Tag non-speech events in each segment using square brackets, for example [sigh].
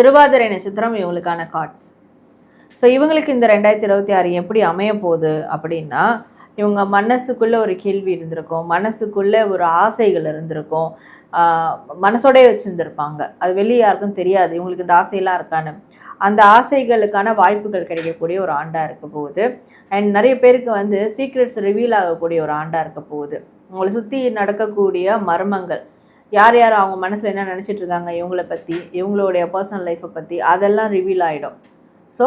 திருவாதிரை நட்சத்திரம் இவங்களுக்கான cards so இவங்களுக்கு இந்த ரெண்டாயிரத்தி இருபத்தி ஆறு எப்படி அமைய போகுது அப்படின்னா இவங்க மனசுக்குள்ளே ஒரு கேள்வி இருந்திருக்கும் மனசுக்குள்ளே ஒரு ஆசைகள் இருந்திருக்கும் மனசோடய மனசோடயே வச்சுருந்துருப்பாங்க. அது வெளியே யாருக்கும் தெரியாது. இவங்களுக்கு இந்த ஆசையெல்லாம் இருக்கான்னு. அந்த ஆசைகளுக்கான வாய்ப்புகள் கிடைக்கக்கூடிய ஒரு ஆண்டாக இருக்க போகுது. அண்ட் நிறைய பேருக்கு வந்து சீக்ரெட்ஸ் ரிவீல் ஆகக்கூடிய ஒரு ஆண்டாக இருக்க போகுது. உங்களை சுற்றி நடக்கக்கூடிய மர்மங்கள் யார் யார் அவங்க மனசில் என்ன நினச்சிட்டு இருக்காங்க இவங்கள பற்றி இவங்களுடைய பர்சனல் லைஃப்பை பற்றி அதெல்லாம் ரிவீல் ஆகிடும் ஸோ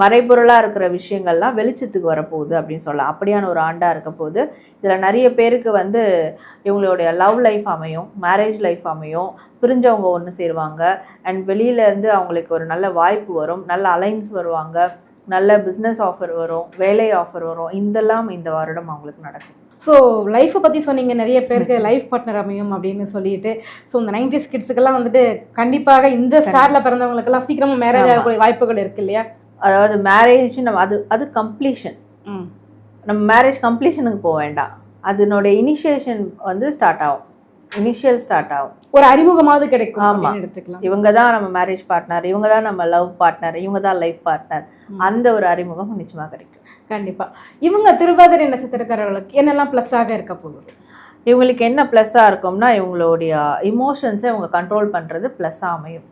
மறைபொருளாக இருக்கிற விஷயங்கள்லாம் வெளிச்சத்துக்கு வரப்போகுது அப்படின்னு சொல்லலாம். அப்படியான ஒரு ஆண்டாக இருக்க போகுது இதில் நிறைய பேருக்கு வந்து இவங்களுடைய லவ் லைஃப் அமையும் மேரேஜ் லைஃப் அமையும் பிரிஞ்சவங்க ஒன்று சேருவாங்க அண்ட் வெளியிலேருந்து அவங்களுக்கு ஒரு நல்ல வாய்ப்பு வரும் நல்ல அலைன்ஸ் வருவாங்க நல்ல பிஸ்னஸ் ஆஃபர் வரும் வேலை ஆஃபர் வரும் இதெல்லாம் இந்த வருடம் அவங்களுக்கு நடக்கும். ஸோ லைஃப்பை பற்றி சொன்னீங்க நிறைய பேருக்கு [laughs] லைஃப் பார்ட்னர் அமையும் அப்படின்னு சொல்லிட்டு. ஸோ இந்த நைன்டிஸ் கிட்ஸுக்கெல்லாம் வந்துட்டு கண்டிப்பாக இந்த ஸ்டாரில் பிறந்தவங்களுக்கெல்லாம் சீக்கிரமாக மேரேஜ். ஆகக்கூடிய வாய்ப்புகள் இருக்கு இல்லையா? அதாவது மேரேஜ் நம்ம அது அது கம்ப்ளீஷன் நம்ம மேரேஜ் கம்ப்ளீஷனுக்கு போக வேண்டாம். அதனுடைய இனிஷியேஷன் வந்து ஸ்டார்ட் ஆகும். இனிஷியல் ஸ்டார்ட் ஆகும். ஒரு அறிமுகமாவது கிடைக்கும் ஆமா. எடுத்துக்கலாம். இவங்க தான் நம்ம மேரேஜ் பார்ட்னர் இவங்க தான் நம்ம லவ் பார்ட்னர் இவங்க தான் லைஃப் பார்ட்னர். அந்த ஒரு அறிமுகம் நிச்சயமாக கிடைக்கும். கண்டிப்பா. இவங்க திருவாதிரை நட்சத்திரக்காரர்களுக்கு என்னெல்லாம் ப்ளஸ்ஸாக இருக்க போகுது? இவங்களுக்கு என்ன ப்ளஸ்ஸாக இருக்கும்னா இவங்களுடைய இமோஷன்ஸை இவங்க கண்ட்ரோல் பண்ணுறது ப்ளஸ்ஸாக அமையும்.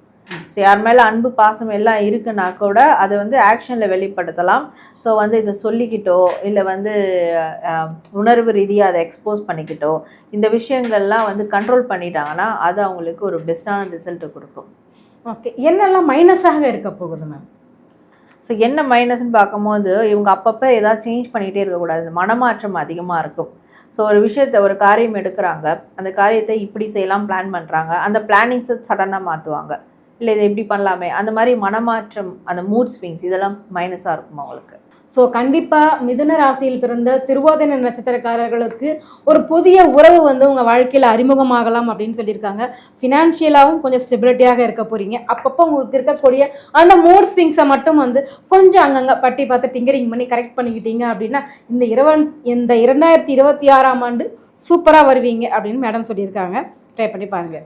ஸோ யார் மேலே அன்பு பாசம் எல்லாம் இருக்குன்னா கூட அதை வந்து ஆக்ஷனில் வெளிப்படுத்தலாம். ஸோ வந்து இதை சொல்லிக்கிட்டோ இல்லை வந்து உணர்வு ரீதியாக அதை எக்ஸ்போஸ் பண்ணிக்கிட்டோ இந்த விஷயங்கள்லாம் வந்து கண்ட்ரோல் பண்ணிட்டாங்கன்னா அது அவங்களுக்கு ஒரு பெஸ்ட்டான ரிசல்ட்டை கொடுக்கும். ஓகே என்னெல்லாம் மைனஸாக இருக்க போகுது மேம் ஸோ என்ன மைனஸ்னு பார்க்கும்போது இவங்க அப்பப்போ ஏதாவது சேஞ்ச் பண்ணிகிட்டே இருக்கக்கூடாது. மனமாற்றம் அதிகமாக இருக்கும். ஸோ ஒரு விஷயத்தை ஒரு காரியம் எடுக்கிறாங்க. அந்த காரியத்தை இப்படி செய்யலாம் பிளான் பண்ணுறாங்க அந்த பிளானிங்ஸை சடனாக மாற்றுவாங்க இல்லை இதை இப்படி பண்ணலாமே. அந்த மாதிரி மனமாற்றம் அந்த மூட் ஸ்விங்ஸ் இதெல்லாம் மைனஸாக இருக்கும் அவங்களுக்கு ஸோ கண்டிப்பாக மிதுன ராசியில் பிறந்த திருவோதன நட்சத்திரக்காரர்களுக்கு ஒரு புதிய உறவு வந்து உங்கள் வாழ்க்கையில் அறிமுகமாகலாம் அப்படின்னு சொல்லியிருக்காங்க. ஃபினான்ஷியலாகவும் கொஞ்சம் ஸ்டெபிலிட்டியாக இருக்க போகிறீங்க அப்பப்போ உங்களுக்கு இருக்கக்கூடிய அந்த மூட் ஸ்விங்ஸை மட்டும் வந்து கொஞ்சம் அங்கங்கே பட்டி பார்த்து டிங்கரிங் பண்ணி கரெக்ட் பண்ணிக்கிட்டீங்க அப்படின்னா இந்த இரவன் இந்த இரண்டாயிரத்தி இருபத்தி ஆறாம் ஆண்டு சூப்பராக வருவீங்க அப்படின்னு மேடம் சொல்லியிருக்காங்க. ட்ரை பண்ணி பாருங்கள்